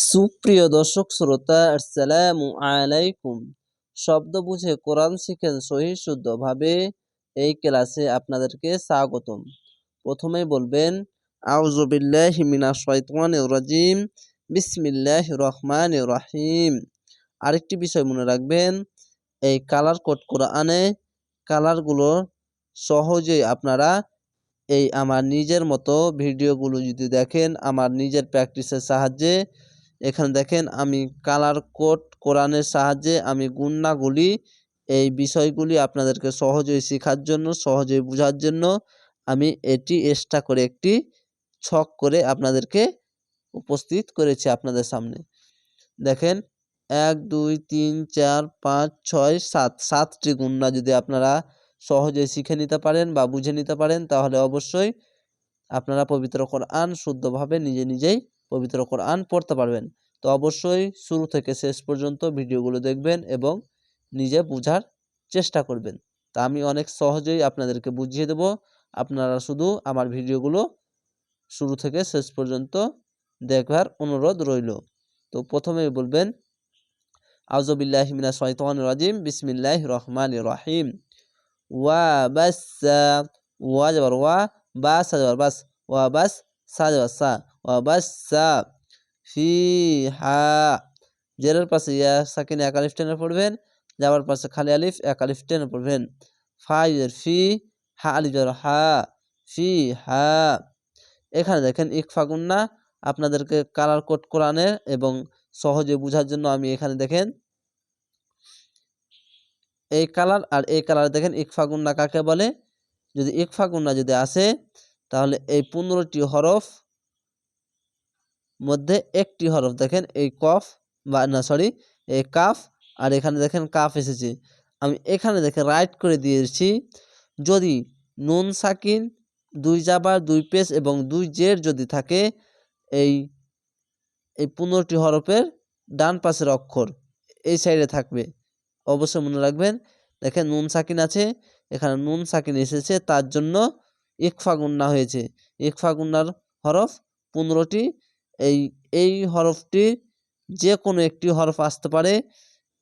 সুপ্রিয় দর্শক শ্রোতা, আসসালামু আলাইকুম। শব্দ বুঝে কোরআন শিখেন সহি শুদ্ধভাবে এই ক্লাসে আপনাদেরকে স্বাগতম। প্রথমেই বলবেন আউজুবিল্লাহ মিনা শয়তান রাজিম বিসমিল্লাহ রহমান রহিম। আরেকটি বিষয় মনে রাখবেন, এই কালার কোড কোরআনে কালারগুলো সহজেই আপনারা এই আমার নিজের মতো ভিডিওগুলো যদি দেখেন, আমার নিজের প্র্যাকটিসের সাহায্যে এখানে দেখেন আমি কালার কোড কোরআনের সাহায্যে আমি গুন্নাগুলি এই বিষয়গুলি আপনাদেরকে সহজেই শেখার জন্য, সহজেই বোঝার জন্য আমি এটি এক্সট্রা করে একটি ছক করে আপনাদেরকে উপস্থিত করেছি আপনাদের সামনে। দেখেন, এক, দুই, তিন, চার, পাঁচ, ছয়, সাত। সাতটি গুন্না যদি আপনারা সহজে শিখে নিতে পারেন বা বুঝে নিতে পারেন, তাহলে অবশ্যই আপনারা পবিত্র কোরআন শুদ্ধভাবে নিজে নিজেই পবিত্র কোরআন পড়তে পারবেন। তো অবশ্যই শুরু থেকে শেষ পর্যন্ত ভিডিওগুলো দেখবেন এবং নিজে বোঝার চেষ্টা করবেন। তা আমি অনেক সহজেই আপনাদেরকে বুঝিয়ে দেব। আপনারা শুধু আমার ভিডিওগুলো শুরু থেকে শেষ পর্যন্ত দেখবার অনুরোধ রইল। তো প্রথমেই বলবেন আউজবিল্লাহ মিনা শয়তান রাজিম বিসমিল্লাহ রহমান রহিম। ওয়া বাস ওয়া যাবার ওয়া বাস যাবার বাস, ওয়া বাস সা যাবার সা। ওয়া বাস ফি হা জেরের পাশে ইয়া সাকিন এক আলিফ টেনে পড়বেন, যাবার পাশে খালি আলিফ এক আলিফ টেনে পড়বেন। ফা ফি হা আলিফ যার হা ফি হা এখানে দেখেন ইকফা গুন্না, আপনাদেরকে কালার কোড কোরআনের এবং সহজে বোঝার জন্য আমি এখানে দেখেন, এই কালার আর এই কালার দেখেন ইকফা গুন্না কাকে বলে? যদি ইকফা গুন্না যদি আসে, তাহলে এই পনেরোটি হরফ মধ্যে একটি হরফ, দেখেন, এই কফ বা, না, সরি এই কাফ, আর এখানে দেখেন কাফ এসেছে। আমি এখানে দেখে রাইট করে দিয়েছি, যদি নুন সাকিন, দুই জাবার, দুই পেস এবং দুই জের যদি থাকে, এই এই পনেরোটি হরফের ডান পাশের অক্ষর এই সাইডে থাকবে। অবশ্যই মনে রাখবেন, দেখেন নুন সাকিন আছে, এখানে নুন সাকিন এসেছে, তার জন্য ইকফা গুন্না হয়েছে। ইকফা গুন্নার হরফ পনেরোটি এই এই হরফটি যে কোনো একটি হরফ আসতে পারে।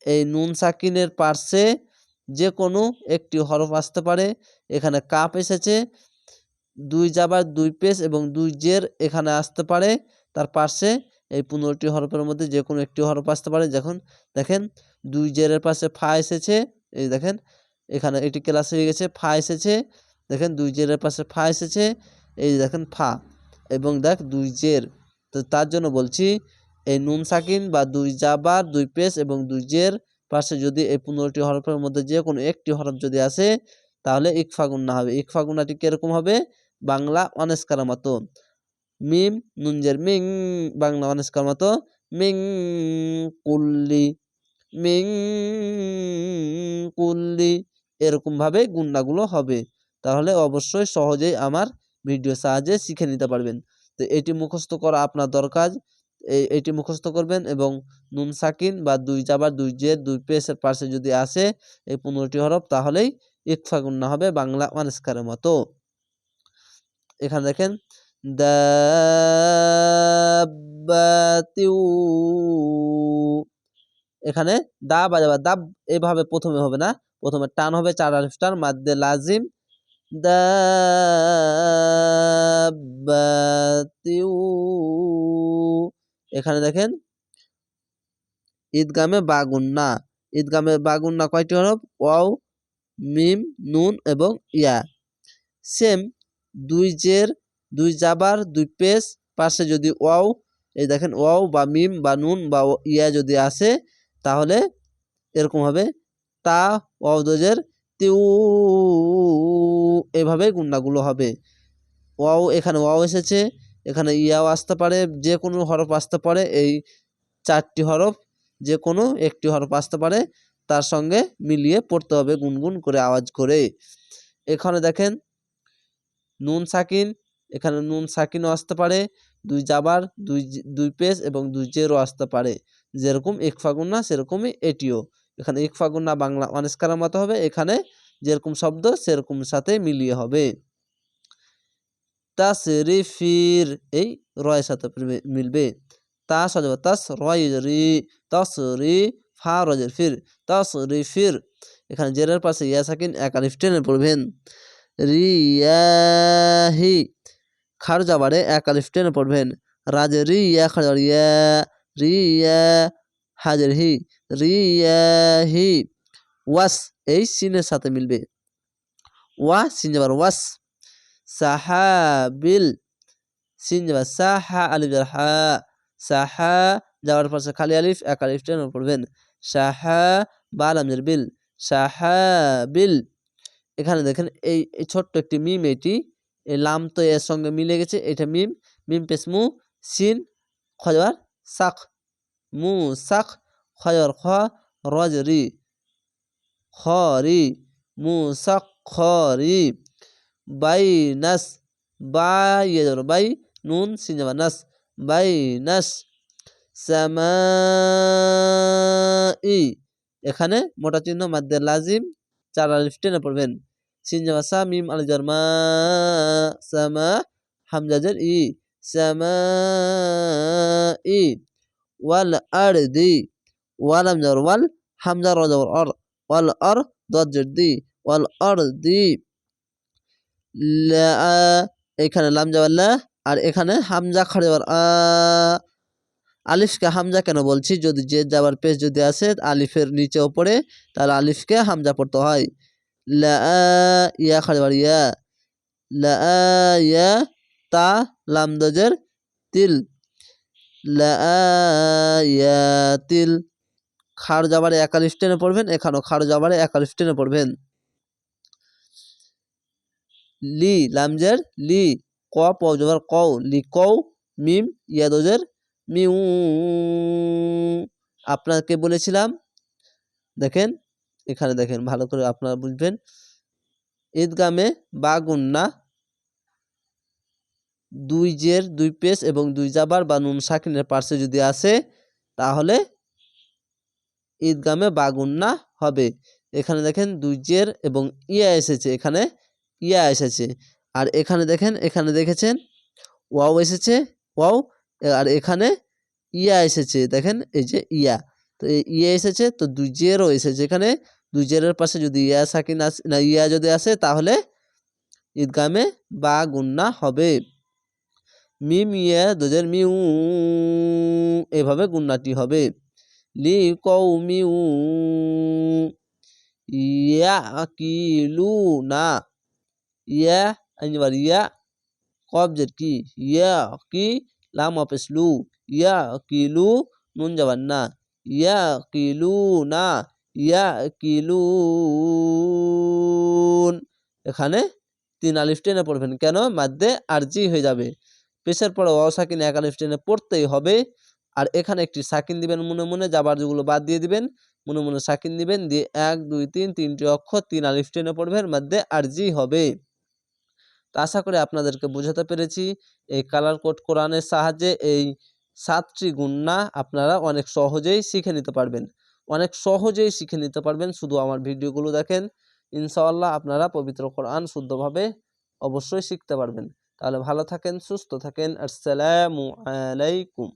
এই নুন সাকিনের পার্শ্বে যে কোনো একটি হরফ আসতে পারে। এখানে কাপ এসেছে। দুই জাবার দুই পেস এবং দুই জের এখানে আসতে পারে। তার পাশে এই পনেরোটি হরফের মধ্যে যে কোনো একটি হরফ আসতে পারে। যখন দেখেন দুই জেরের পাশে ফা এসেছে, এই দেখেন এখানে এটি ক্লাস হয়ে গেছে, ফা এসেছে। দেখেন দুই জেরের পাশে ফা এসেছে, এই দেখেন ফা এবং দেখ দুই জের। তো তার জন্য বলছি, এই নুন সাকিন বা দুই জাবার, দুই পেস এবং দুই জের পাশে যদি এই পনেরোটি হরফের মধ্যে যে কোনো একটি হরফ যদি আসে, তাহলে ইকফা গুন্না হবে। ইকফা গুন্নাটি কীরকম হবে? বাংলা অনেস্কার মতো। মিম, নুনজের মিং, বাংলা অনেস্কার মতো। মিং কুল্লি মিং কুল্লি এরকমভাবে গুন্নাগুলো হবে। তাহলে অবশ্যই সহজেই আমার ভিডিও সাহায্যে শিখে নিতে পারবেন। তো এটি মুখস্থ করা আপনার দরকার। এটি মুখস্থ করবেন এবং নুন, সাকিন বা দুই জাবার, দুই জের, দুই পেসের পাশে যদি আসে এই পনেরোটি হরফ, তাহলেই ইকফা গুন্না হবে বাংলা অনেস্কারের মতো। এখানে দেখেন এখানে দা বাজাবা দাব এভাবে প্রথমে হবে না। প্রথমে টান হবে, চার আলিফ টান মাদ্দে লাজিম এখানে দেখেন, ঈদগামে বাগুন্না ঈদগামে বাগুন্না কয়টি হরফ ওয়াও, মিম, নুন এবং ইয়া। সেম, দুই জের, দুই জাবার, দুই পেস, পাশে যদি ওয়াও, এই দেখেন, ওয়াও বা মিম বা নুন বা ইয়া যদি আসে তাহলে এরকম হবে, তা, ওয়াও দোজের তিউ। এভাবে গুন্ডাগুলো হবে। ওয়াও, এখানে ওয়াও এসেছে। এখানে ইয়াও আসতে পারে, যে কোনো হরফ আসতে পারে, এই চারটি হরফ, যে কোনো একটি হরফ আসতে পারে, তার সঙ্গে মিলিয়ে পড়তে হবে গুনগুন করে আওয়াজ করে। এখানে দেখেন, নুন সাকিন, এখানে নুন সাকিনও আসতে পারে, দুই জাবার, দুই দুই পেস এবং দুই জেরও আসতে পারে। যেরকম ইকফাগুন্না সেরকমই এটিও। এখানে ইকফাগুন্না বাংলা অনেস্কারের মতো হবে, এখানে যেরকম শব্দ, সেরকম সাথে মিলিয়ে হবে। তাসরিফির, এই রয়ের সাথে মিলবে তা সজব তাস রয় রি তস রি ফা, রজের ফির তস রি ফির এখানে জেরের পাশে ইয়া সাকিন, এক আলিফ টেনে পড়বেন। রিয়াহি, খার যাবারে এক আলিফ টেনে পড়বেন। রাজ রিয়া খার ইয়া রিয়া, হাজের হি, রিয়াহি। ওয়াস, এই সিনের সাথে মিলবে। ওয়া সিন যাবার, ওয়াস। সাহাবিল সিন যাবার, সাহা আলিফ যাবার, হা। সাহা যাওয়ার পাশে খালি আলিফ, এক আলিফ টেনে পড়বেন সাহা বাল আমজের বিল। সাহাবিল, এখানে দেখেন এই ছোট্ট একটি মিম, এটি। এই লাম তো এর সঙ্গে মিলে গেছে, এটা মিম। মিম পেস মু, সিন খজবার সাক মু সাক খজর খ রজ রি। খরি মু সাক খরি বাই বাই নুন সিন যাবা নাস বাই নাস সামাই। এখানে মোটা চিহ্ন মাদ্দে লাজিম চার আলিফ টেনে পড়বেন। সিন জামা সা মিম আল জারমা, সামা হামজাজের ই সামা ই ওয়াল আর দি ওয়াল আমজার ওয়াল, হামজা রজার অর ওয়াল অর দজ্জের দি ওয়াল আরদি। লা, এখানে লাম যাওয়াল্লা আর এখানে হামজা খাড়ে যাওয়ার আলিফকে হামজা কেন বলছি? যদি যে যাবার পেশ যদি আসে, আলিফের নিচে ওপরে, তাহলে আলিফকে হামজা পড়তে হয়। লা, ইয়া খাড়বার ইয়া। লা, ইয়া, তা লামদজের তিল। লা, ইয়া, তিল। খাড় জাবারে এক আলিফ টেনে পড়বেন এখানেও খাড় যাবারে এক আলিফ টেনে পড়বেন। লি, লামজের, লি, ক, প, জবর কও লি, কও, মিম ইয়াদজের মিউ। আপনাকে বলেছিলাম, দেখেন, এখানে দেখেন, ভালো করে আপনারা বুঝবেন। ঈদগামে বা গুন্না দুই জের, দুই পেস এবং দুই জাবার বা নুন সাকিনের পার্শ্বে যদি আসে, তাহলে ঈদগামে বা গুন্না হবে। এখানে দেখেন দুই জের এবং ইয়া এসেছে, এখানে ইয়া এসেছে। আর এখানে দেখেন, এখানে দেখেছেন, ওয়াও এসেছে, ওয়াও, আর এখানে ইয়া এসেছে, দেখেন এই যে ইয়া। তো এই ইয়া এসেছে, তো দুই জেরও এসেছে এখানে। দুই জেরের পাশে যদি ইয়া সাকিন আসে, না, ইয়া যদি আসে, তাহলে ঈদগামে বা গুন্না হবে। মিম ইয়া, দুজের মিউ, এভাবে গুন্নাটি হবে। ইয়া কিলু না ইয়া ইয়া কবজের কি? ইয়া কি লাম অপেস লু ইয়া কিলু নুন যাবার না। ইয়া কিলু না ইয়া কিলুন এখানে তিন আলিফ টেনে পড়বেন। কেন? মাধ্যে আরজি হয়ে যাবে। পেশের পরে অসাকিন এক আলিফ টেনে পড়তেই হবে। আর এখানে একটি সাকিন দিবেন মনে মনে, যাবার যেগুলো বাদ দিয়ে দিবেন, মনে মনে সাকিন দিবেন, দিয়ে এক, দুই, তিন, তিনটি অক্ষর, তিন আলিফ টেনে পড়বেন মাধ্যে আরজি হবে। তো আশা করি আপনাদেরকে বোঝাতে পেরেছি, এই কালার কোড কোরআনের সাহায্যে এই সাতটি গুন্না আপনারা অনেক সহজেই শিখে নিতে পারবেন। অনেক সহজেই শিখে নিতে পারবেন, শুধু আমার ভিডিওগুলো দেখেন, ইনশাআল্লাহ আপনারা পবিত্র কোরআন শুদ্ধভাবে অবশ্যই শিখতে পারবেন। তাহলে ভালো থাকেন, সুস্থ থাকেন, আসসালামু আলাইকুম।